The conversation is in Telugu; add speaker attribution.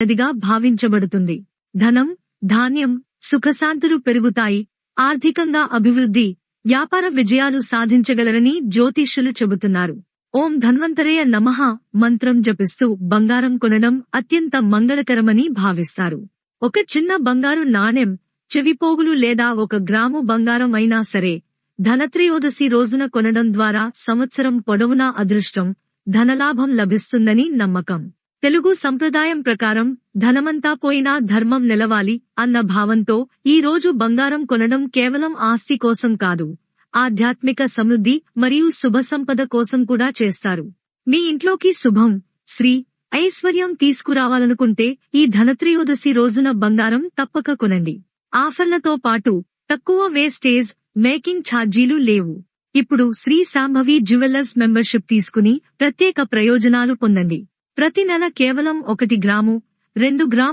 Speaker 1: నదిగా భావించబడుతుంది. ధనం ధాన్యం సుఖశాంతులు పెరుగుతాయి. ఆర్థికంగా అభివృద్ధి వ్యాపార విజయాలు సాధించగలరని జ్యోతిష్యులు చెబుతున్నారు. ఓం ధన్వంతరేయ నమః మంత్రం జపిస్తూ బంగారం కొనడం అత్యంత మంగళకరమని భావిస్తారు. ఒక చిన్న బంగారు నాణెం చెవిపోగులు లేదా ఒక గ్రాము బంగారం అయినా సరే ధనత్రయోదశి రోజున కొనడం ద్వారా సంవత్సరం పొడవునా అదృష్టం ధనలాభం లభిస్తుందని నమ్మకం. తెలుగు సంప్రదాయం ప్రకారం ధనమంతా పోయినా ధర్మం నిలవాలి అన్న భావంతో ఈ రోజు బంగారం కొనడం కేవలం ఆస్తి కోసం కాదు ఆధ్యాత్మిక సమృద్ధి మరియు శుభ సంపద కోసం కూడా చేస్తారు. మీ ఇంట్లోకి శుభం శ్రీ ఐశ్వర్యం తీసుకురావాలనుకుంటే ఈ ధనత్రయోదశి రోజున బంగారం తప్పక కొనండి. ఆఫర్లతో పాటు తక్కువ వేస్టేజ్ మేకింగ్ ఛార్జీలు లేవు. ఇప్పుడు శ్రీ సాంభవి జ్యువెలర్స్ మెంబర్షిప్ తీసుకుని ప్రత్యేక ప్రయోజనాలు పొందండి. ప్రతి నెల కేవలం ఒకటి గ్రాము రెండు గ్రాము